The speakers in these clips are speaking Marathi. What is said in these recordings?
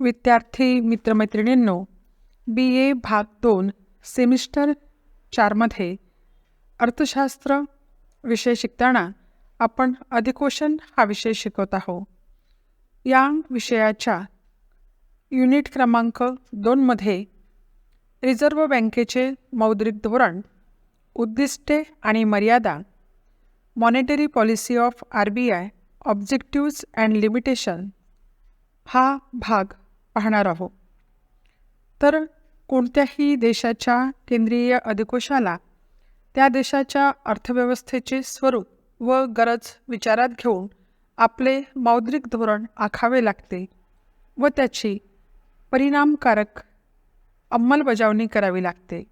विद्यार्थी मित्रमैत्रिणींनो बी ए भाग दोन सेमिस्टर चारमध्ये अर्थशास्त्र विषय शिकताना आपण अधिकोषण हा विषय शिकवत आहोत. या विषयाच्या युनिट क्रमांक दोनमध्ये रिझर्व्ह बँकेचे मौद्रिक धोरण उद्दिष्टे आणि मर्यादा monetary policy of R B I objectives and limitation हा भाग पाहणार आहोत. तर कोणत्याही देशाच्या केंद्रीय अधिकोषाला त्या देशाच्या अर्थव्यवस्थेचे स्वरूप व गरज विचारात घेऊन आपले मौद्रिक धोरण आखावे लागते व त्याची परिणामकारक अंमलबजावणी करावी लागते.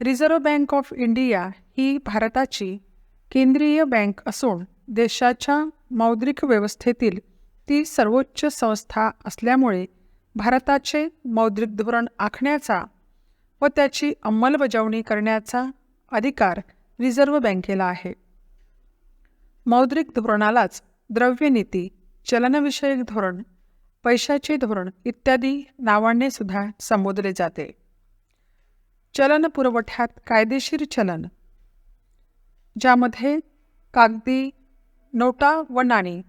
रिझर्व्ह बँक ऑफ इंडिया ही भारताची केंद्रीय बँक असून देशाच्या मौद्रिक व्यवस्थेतील ती सर्वोच्च संस्था असल्यामुळे भारताचे मौद्रिक धोरण आखण्याचा व त्याची अंमलबजावणी करण्याचा अधिकार रिझर्व्ह बँकेला आहे. मौद्रिक धोरणालाच द्रव्यनीती चलनविषयक धोरण पैशाचे धोरण इत्यादी नावाने सुद्धा संबोधले जाते. चलन पुरवठ्यात कायदेशीर चलन ज्यामध्ये कागदी नोटा व नाणी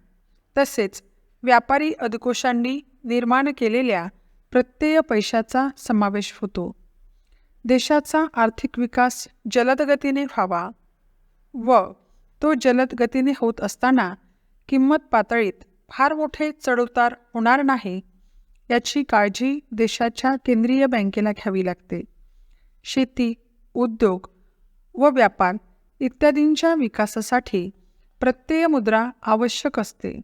तसेच व्यापारी अधिकोषांनी निर्माण केलेल्या प्रत्यय पैशाचा समावेश होतो. देशाचा आर्थिक विकास जलद गतीने व्हावा व तो जलद गतीने होत असताना किंमत पातळीत फार मोठे चढउतार होणार नाही याची काळजी देशाच्या केंद्रीय बँकेला घ्यावी लागते. शेती उद्योग व व्यापार इत्यादींच्या विकासासाठी प्रत्यय मुद्रा आवश्यक असते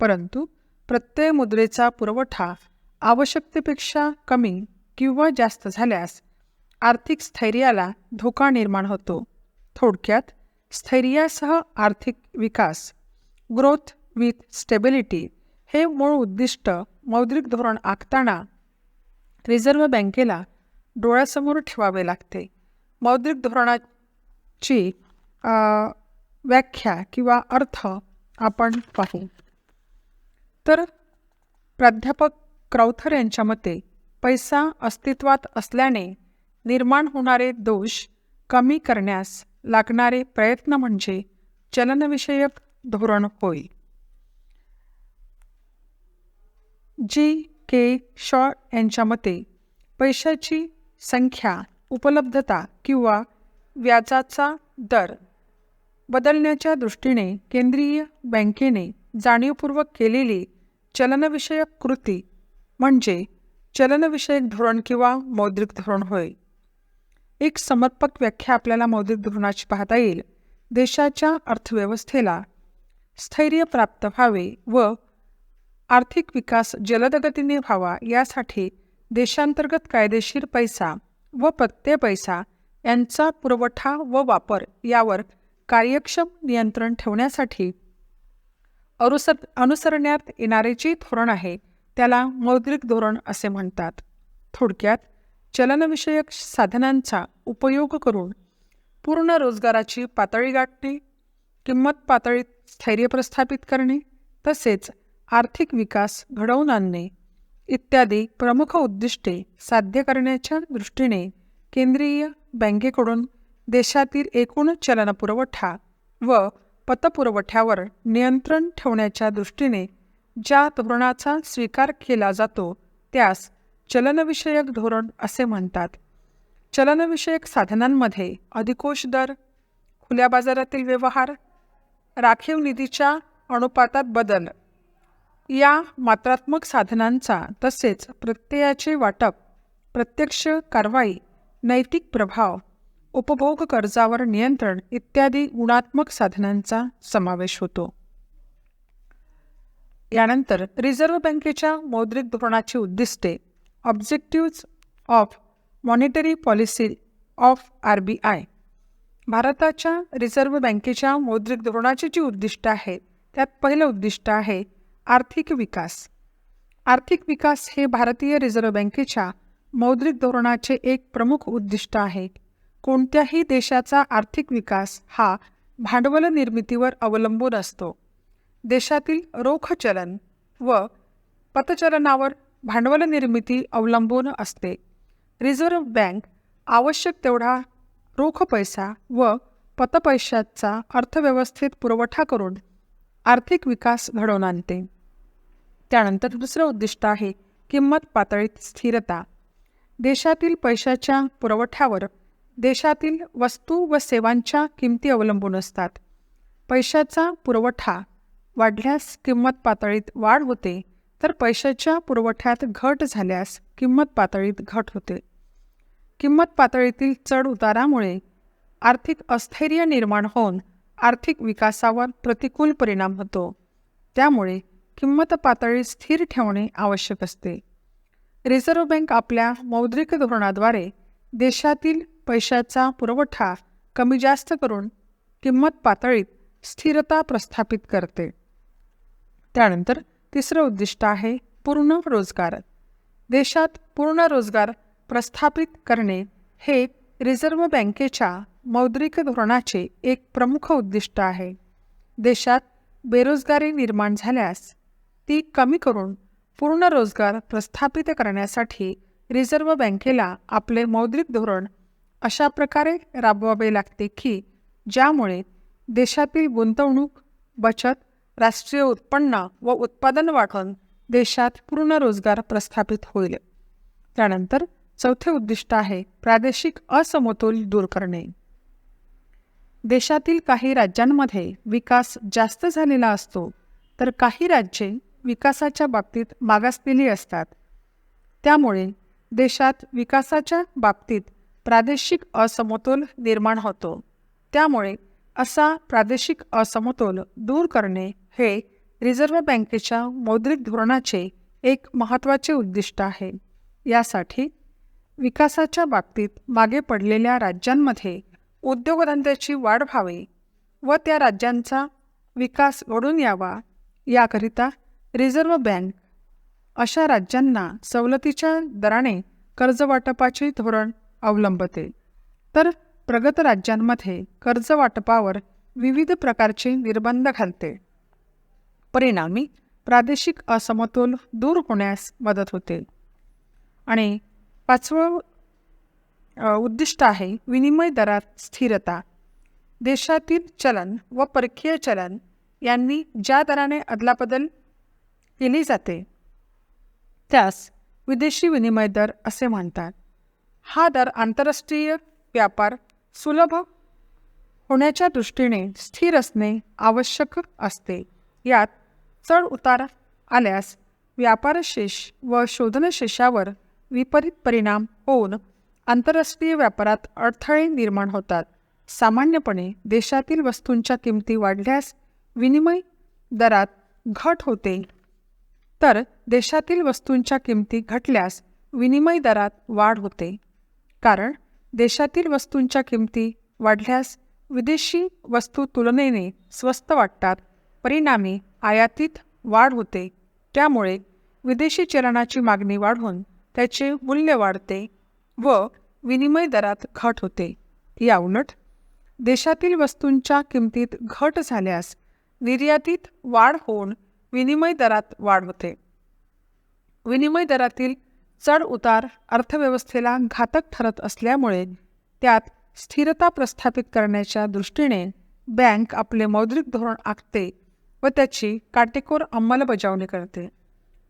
परंतु प्रत्यय मुद्रेचा पुरवठा आवश्यकतेपेक्षा कमी किंवा जास्त झाल्यास आर्थिक स्थैर्याला धोका निर्माण होतो. थोडक्यात स्थैर्यासह आर्थिक विकास ग्रोथ विथ स्टेबिलिटी हे मूळ उद्दिष्ट मौद्रिक धोरण आखताना रिझर्व्ह बँकेला डोळ्यासमोर ठेवावे लागते. मौद्रिक धोरणाची व्याख्या किंवा अर्थ आपण पाहू. तर प्राध्यापक क्रौथर यांच्या मते पैसा अस्तित्वात असल्याने निर्माण होणारे दोष कमी करण्यास लागणारे प्रयत्न म्हणजे चलनविषयक धोरण होय. जी. के. शॉ यांच्या मते पैशाची संख्या उपलब्धता किंवा व्याजाचा दर बदलण्याच्या दृष्टीने केंद्रीय बँकेने जाणीवपूर्वक केलेली चलनविषयक कृती म्हणजे चलनविषयक धोरण किंवा मौद्रिक धोरण होय. एक समर्पक व्याख्या आपल्याला मौद्रिक धोरणाची पाहता येईल. देशाच्या अर्थव्यवस्थेला स्थैर्य प्राप्त व्हावे व आर्थिक विकास जलदगतीने व्हावा यासाठी देशांतर्गत कायदेशीर पैसा व प्रत्यय पैसा यांचा पुरवठा व वापर यावर कार्यक्षम नियंत्रण ठेवण्यासाठी अनुसर अनुसरण्यात येणारे जे धोरण आहे त्याला मौद्रिक धोरण असे म्हणतात. थोडक्यात चलनविषयक साधनांचा उपयोग करून पूर्ण रोजगाराची पातळी गाठणे किंमत पातळीत स्थैर्य प्रस्थापित करणे तसेच आर्थिक विकास घडवून आणणे इत्यादी प्रमुख उद्दिष्टे साध्य करण्याच्या दृष्टीने केंद्रीय बँकेकडून देशातील एकूण चलनपुरवठा व पतपुरवठ्यावर नियंत्रण ठेवण्याच्या दृष्टीने ज्या धोरणाचा स्वीकार केला जातो त्यास चलनविषयक धोरण असे म्हणतात. चलनविषयक साधनांमध्ये अधिकोष दर खुल्या बाजारातील व्यवहार राखीव निधीच्या अनुपातात बदल. या मात्रात्मक साधनांचा तसेच प्रत्ययाचे वाटप प्रत्यक्ष कारवाई नैतिक प्रभाव उपभोग कर्जावर नियंत्रण इत्यादी गुणात्मक साधनांचा समावेश होतो. यानंतर रिझर्व्ह बँकेच्या मौद्रिक धोरणाची उद्दिष्टे objectives of monetary policy of R B I भारताच्या रिझर्व्ह बँकेच्या मौद्रिक धोरणाची जी उद्दिष्ट आहेत त्यात पहिलं उद्दिष्ट आहे आर्थिक विकास. आर्थिक विकास हे भारतीय रिझर्व्ह बँकेच्या मौद्रिक धोरणाचे एक प्रमुख उद्दिष्ट आहे. कोणत्याही देशाचा आर्थिक विकास हा भांडवल निर्मितीवर अवलंबून असतो. देशातील रोख चलन व पतचलनावर भांडवल निर्मिती अवलंबून असते. रिझर्व्ह बँक आवश्यक तेवढा रोख पैसा व पतपैशाचा अर्थव्यवस्थेत पुरवठा करून आर्थिक विकास घडवून आणते. त्यानंतर दुसरं उद्दिष्ट आहे किंमत पातळीत स्थिरता. देशातील पैशाच्या पुरवठ्यावर देशातील वस्तू व सेवांच्या किमती अवलंबून असतात. पैशाचा पुरवठा वाढल्यास किंमत पातळीत वाढ होते तर पैशाच्या पुरवठ्यात घट झाल्यास किंमत पातळीत घट होते. किंमत पातळीतील चढ उतारामुळे आर्थिक अस्थैर्य निर्माण होऊन आर्थिक विकासावर प्रतिकूल परिणाम होतो. त्यामुळे किंमत पातळी स्थिर ठेवणे आवश्यक असते. रिझर्व्ह बँक आपल्या मौद्रिक धोरणाद्वारे देशातील पैशाचा पुरवठा कमी जास्त करून किंमत पातळीत स्थिरता प्रस्थापित करते. त्यानंतर तिसरं उद्दिष्ट आहे पूर्ण रोजगार. देशात पूर्ण रोजगार प्रस्थापित करणे हे रिझर्व्ह बँकेच्या मौद्रिक धोरणाचे एक प्रमुख उद्दिष्ट आहे. देशात बेरोजगारी निर्माण झाल्यास ती कमी करून पूर्ण रोजगार प्रस्थापित करण्यासाठी रिझर्व्ह बँकेला आपले मौद्रिक धोरण अशा प्रकारे राबवावे लागते की ज्यामुळे देशातील गुंतवणूक बचत राष्ट्रीय उत्पन्न व उत्पादन वाढवून देशात पूर्ण रोजगार प्रस्थापित होईल. त्यानंतर चौथे उद्दिष्ट आहे प्रादेशिक असमतोल दूर करणे. देशातील काही राज्यांमध्ये विकास जास्त झालेला असतो तर काही राज्ये विकासाच्या बाबतीत मागासलेली असतात. त्यामुळे देशात विकासाच्या बाबतीत प्रादेशिक असमतोल निर्माण होतो. त्यामुळे असा प्रादेशिक असमतोल दूर करणे हे रिझर्व्ह बँकेच्या मौद्रिक धोरणाचे एक महत्त्वाचे उद्दिष्ट आहे. यासाठी विकासाच्या बाबतीत मागे पडलेल्या राज्यांमध्ये उद्योगधंद्याची वाढ व्हावी व त्या राज्यांचा विकास घडून यावा याकरिता रिझर्व्ह बँक अशा राज्यांना सवलतीच्या दराने कर्जवाटपाचे धोरण अवलंबते. तर प्रगत राज्यांमध्ये कर्ज वाटपावर विविध प्रकारचे निर्बंध घालते. परिणामी प्रादेशिक असमतोल दूर होण्यास मदत होते. आणि पाचवं उद्दिष्ट आहे विनिमय दरात स्थिरता. देशातील चलन व परकीय चलन यांनी ज्या दराने अदलाबदल केली जाते त्यास विदेशी विनिमय दर असे म्हणतात. हा दर आंतरराष्ट्रीय व्यापार सुलभ होण्याच्या दृष्टीने स्थिर असणे आवश्यक असते. यात चढ उतार आल्यास व्यापारशेष व शोधनशेषावर विपरीत परिणाम होऊन आंतरराष्ट्रीय व्यापारात अडथळे निर्माण होतात. सामान्यपणे देशातील वस्तूंच्या किमती वाढल्यास विनिमय दरात घट होते. तर देशातील वस्तूंच्या किमती घटल्यास विनिमय दरात वाढ होते. कारण देशातील वस्तूंच्या किमती वाढल्यास विदेशी वस्तू तुलनेने स्वस्त वाटतात. परिणामी आयातीत वाढ होते. त्यामुळे विदेशी चलनाची मागणी वाढून त्याचे मूल्य वाढते व विनिमय दरात घट होते. याउलट देशातील वस्तूंच्या किमतीत घट झाल्यास निर्यातीत वाढ होऊन विनिमय दरात वाढ होते. विनिमय दरातील चढ उतार अर्थव्यवस्थेला घातक ठरत असल्यामुळे त्यात स्थिरता प्रस्थापित करण्याच्या दृष्टीने बँक आपले मौद्रिक धोरण आखते व त्याची काटेकोर अंमलबजावणी करते.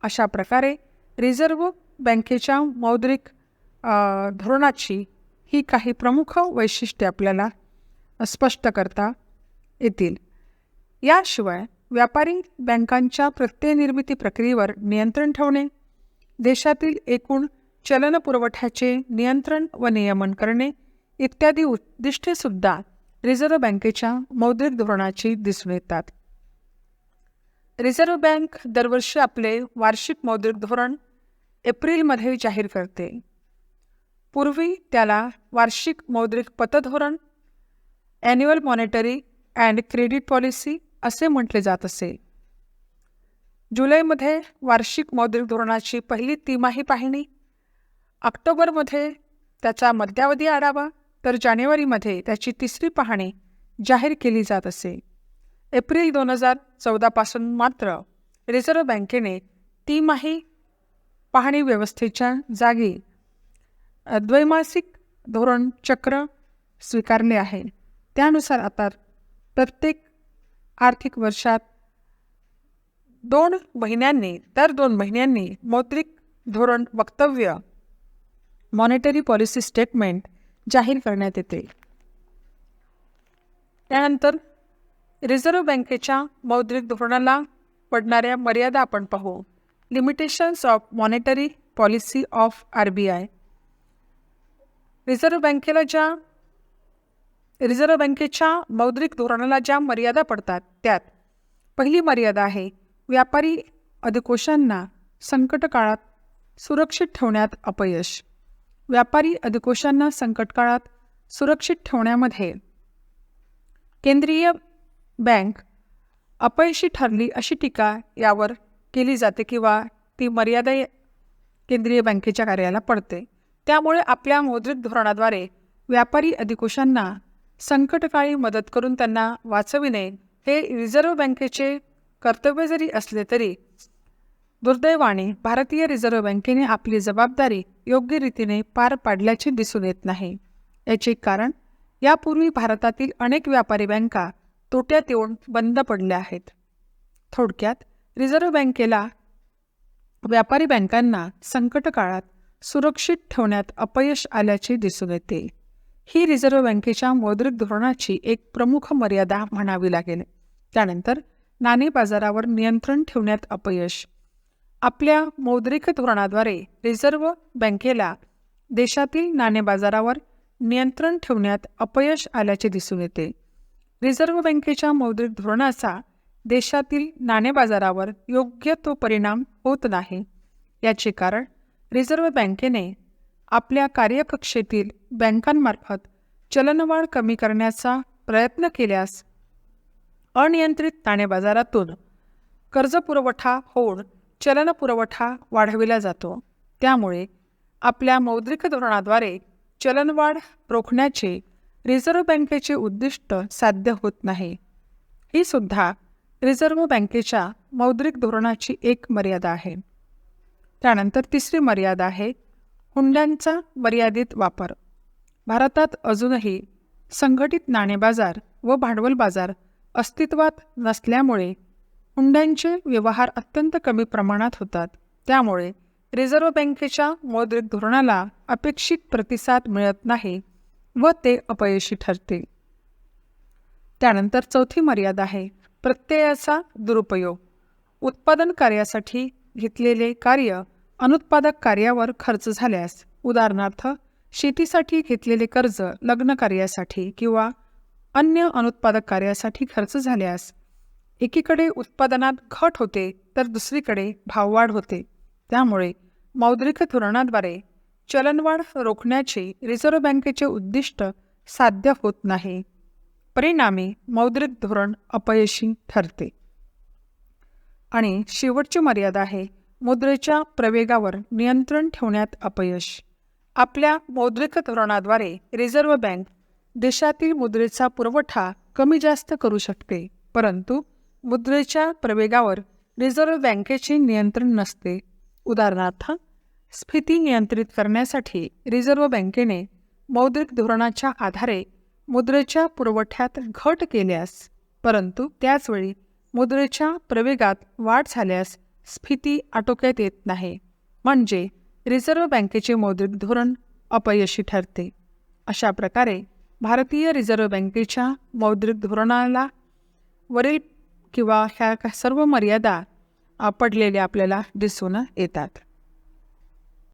अशा प्रकारे रिझर्व्ह बँकेच्या मौद्रिक धोरणाची ही काही प्रमुख वैशिष्ट्ये आपल्याला स्पष्ट करता येतील. याशिवाय व्यापारी बँकांच्या प्रत्ययनिर्मिती प्रक्रियेवर नियंत्रण ठेवणे देशातील एकूण चलन पुरवठ्याचे नियंत्रण व नियमन करणे इत्यादी उद्दिष्टेसुद्धा रिझर्व्ह बँकेच्या मौद्रिक धोरणाची दिसून येतात. रिझर्व्ह बँक दरवर्षी आपले वार्षिक मौद्रिक धोरण एप्रिलमध्ये जाहीर करते. पूर्वी त्याला वार्षिक मौद्रिक पतधोरण annual monetary and credit policy असे म्हटले जात असे. जुलैमध्ये वार्षिक मौद्रिक धोरणाची पहिली तिमाही पाहणी ऑक्टोबरमध्ये त्याचा मध्यावधी आढावा तर जानेवारीमध्ये त्याची तिसरी पाहणी जाहीर केली जात असे. एप्रिल दोन हजार चौदापासून मात्र रिझर्व्ह बँकेने तिमाही पाहणी व्यवस्थेच्या जागी द्वैमासिक धोरण चक्र स्वीकारले आहे. त्यानुसार आता प्रत्येक आर्थिक वर्षात दोन महिन्यांनी दर दोन महिन्यांनी मौद्रिक धोरण वक्तव्य मॉनिटरी पॉलिसी स्टेटमेंट जाहीर करण्यात येते. त्यानंतर रिझर्व्ह बँकेच्या मौद्रिक धोरणाला पडणाऱ्या मर्यादा आपण पाहू. Limitations of monetary policy of R B I reserve बँकेला ज्या रिझर्व्ह बँकेच्या मौद्रिक धोरणाला ज्या मर्यादा पडतात त्यात पहिली मर्यादा आहे व्यापारी अधिकोशांना संकटकाळात सुरक्षित ठेवण्यात अपयश. व्यापारी अधिकोशांना संकटकाळात सुरक्षित ठेवण्यामध्ये केंद्रीय बँक अपयशी ठरली अशी टीका यावर केली जाते किंवा ती मर्यादा केंद्रीय बँकेच्या कार्याला पडते. त्यामुळे आपल्या मौद्रिक धोरणाद्वारे व्यापारी अधिकोशांना संकटकाळी मदत करून त्यांना वाचविणे हे रिझर्व्ह बँकेचे कर्तव्य जरी असले तरी दुर्दैवाने भारतीय रिझर्व्ह बँकेने आपली जबाबदारी योग्य रीतीने पार पाडल्याचे दिसून येत नाही. याचे कारण यापूर्वी भारतातील अनेक व्यापारी बँका तोट्यात येऊन बंद पडल्या आहेत. थोडक्यात रिझर्व्ह बँकेला व्यापारी बँकांना संकट काळात सुरक्षित ठेवण्यात अपयश आल्याचे दिसून येते. ही रिझर्व्ह बँकेच्या मौद्रिक धोरणाची एक प्रमुख मर्यादा म्हणावी लागेल. त्यानंतर नाणे बाजारावर नियंत्रण ठेवण्यात अपयश. आपल्या मौद्रिक धोरणाद्वारे रिझर्व्ह बँकेला देशातील नाणे बाजारावर नियंत्रण ठेवण्यात अपयश आल्याचे दिसून येते. रिझर्व्ह बँकेच्या मौद्रिक धोरणाचा देशातील नाणे बाजारावर योग्य तो परिणाम होत नाही. याचे कारण रिझर्व्ह बँकेने आपल्या कार्यकक्षेतील बँकांमार्फत चलनवाढ कमी करण्याचा प्रयत्न केल्यास अनियंत्रित नाणे बाजारातून कर्जपुरवठा होऊन चलन पुरवठा वाढविला जातो. त्यामुळे आपल्या मौद्रिक धोरणाद्वारे चलनवाढ रोखण्याचे रिझर्व्ह बँकेचे उद्दिष्ट साध्य होत नाही. ही सुद्धा रिझर्व्ह बँकेच्या मौद्रिक धोरणाची एक मर्यादा आहे. त्यानंतर तिसरी मर्यादा आहे हुंड्यांचा मर्यादित वापर. भारतात अजूनही संघटित नाणे बाजार व भांडवल बाजार अस्तित्वात नसल्यामुळे हुंड्यांचे व्यवहार अत्यंत कमी प्रमाणात होतात. त्यामुळे रिझर्व्ह बँकेच्या मौद्रिक धोरणाला अपेक्षित प्रतिसाद मिळत नाही व ते अपयशी ठरते. त्यानंतर चौथी मर्यादा आहे प्रत्ययाचा दुरुपयोग. उत्पादन कार्यासाठी घेतलेले कार्य अनुत्पादक कार्यावर खर्च झाल्यास उदाहरणार्थ शेतीसाठी घेतलेले कर्ज लग्न कार्यासाठी किंवा अन्य अनुत्पादक कार्यासाठी खर्च झाल्यास एकीकडे उत्पादनात घट होते तर दुसरीकडे भाववाढ होते. त्यामुळे मौद्रिक धोरणाद्वारे चलनवाढ रोखण्याचे रिझर्व्ह बँकेचे उद्दिष्ट साध्य होत नाही. परिणामी मौद्रिक धोरण अपयशी ठरते. आणि शेवटची मर्यादा आहे मुद्रेच्या प्रवेगावर नियंत्रण ठेवण्यात अपयश. आपल्या मौद्रिक धोरणाद्वारे रिझर्व्ह बँक देशातील मुद्रेचा पुरवठा कमी जास्त करू शकते परंतु मुद्रेच्या प्रवेगावर रिझर्व्ह बँकेचे नियंत्रण नसते. उदाहरणार्थ स्फिती नियंत्रित करण्यासाठी रिझर्व्ह बँकेने मौद्रिक धोरणाच्या आधारे मुद्रेच्या पुरवठ्यात घट केल्यास परंतु त्याचवेळी मुद्रेच्या प्रवेगात वाढ झाल्यास स्फिती आटोक्यात येत नाही. म्हणजे रिझर्व्ह बँकेचे मौद्रिक धोरण अपयशी ठरते. अशा प्रकारे भारतीय रिझर्व्ह बँकेच्या मौद्रिक धोरणाला वरील किंवा ह्या सर्व मर्यादा पडलेल्या आपल्याला दिसून येतात.